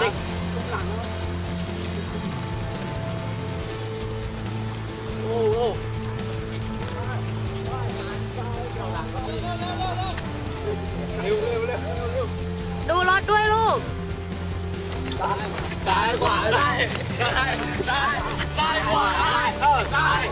คนคุมขาเด็กโอ้โหเร็วเร็วเร็วเร็วดูรถด้วยลูก ซ้ายขวาได้ได้ได้ได้ขวาได้เออได้ได้ได้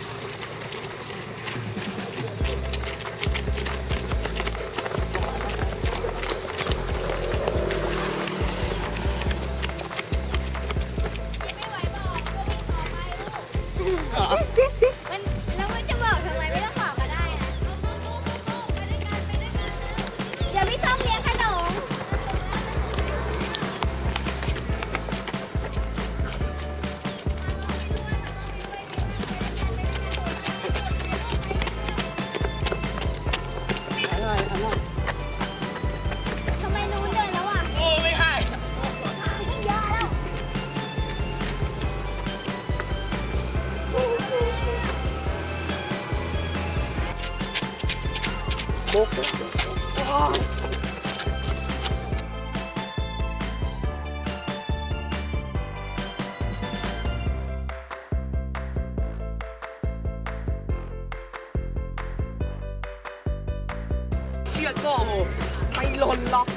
เชือกก็โอ้ไม่หล่นหรอก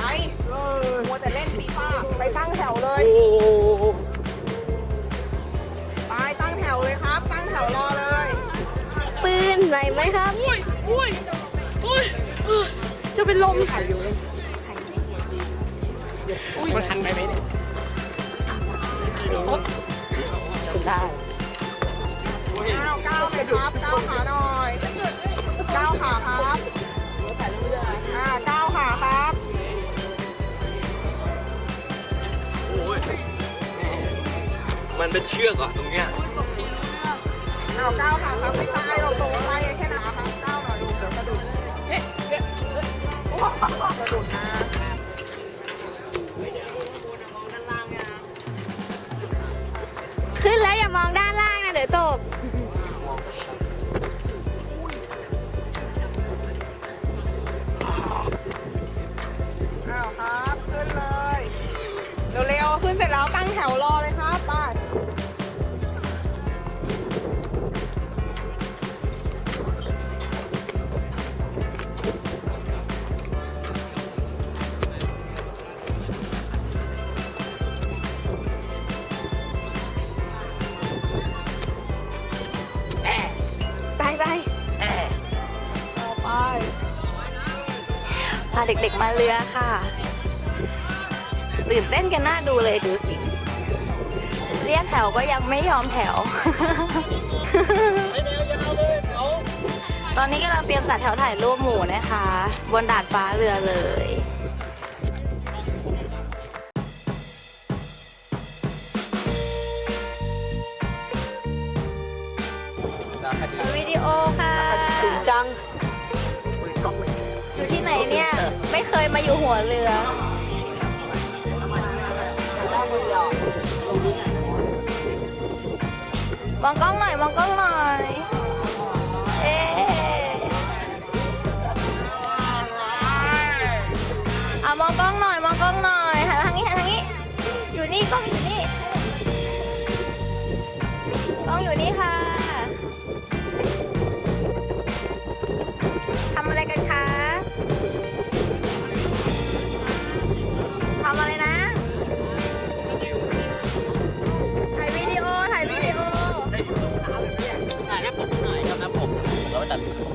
ไปมัวแต่เล่นฟีฟ่าไปตั้งแถวเลย โอ้ไปตั้งแถวเลยครับ ตั้งแถวรอเลย ปืนไหวไหมครับ จะเป็นลมถ่ายอยู่มันชันไปไหมเนี่ยได้ก้าวก้าวเลยครับก้าวขาหน่อยก้าวขาครับอ่าก้าวขาครับโอ้ยมันเป็นเชือกอะตรงเนี้ยเอาก้าวขาครับไม่ตายเราตรงไป สะดุดนะขึ้นแล้วอย่ามองด้านล่างนะเดี๋ยวตกอ้าวครับ ขึ้นเลย เร็วๆ ขึ้นเสร็จแล้วตั้งแถวรอ พาเด็กๆมาเรือค่ะตื่นเต้นกันน่าดูเลยดูสิ เรียกแถวก็ยังไม่ยอมแถว ตอนนี้กำลังเตรียมจัดแถวถ่ายรูปหมู่นะคะ บนดาดฟ้าเรือเลยวิดีโอ มาอยู่หัวเรือ มองกล้องหน่อย มองกล้องหน่อย ถ่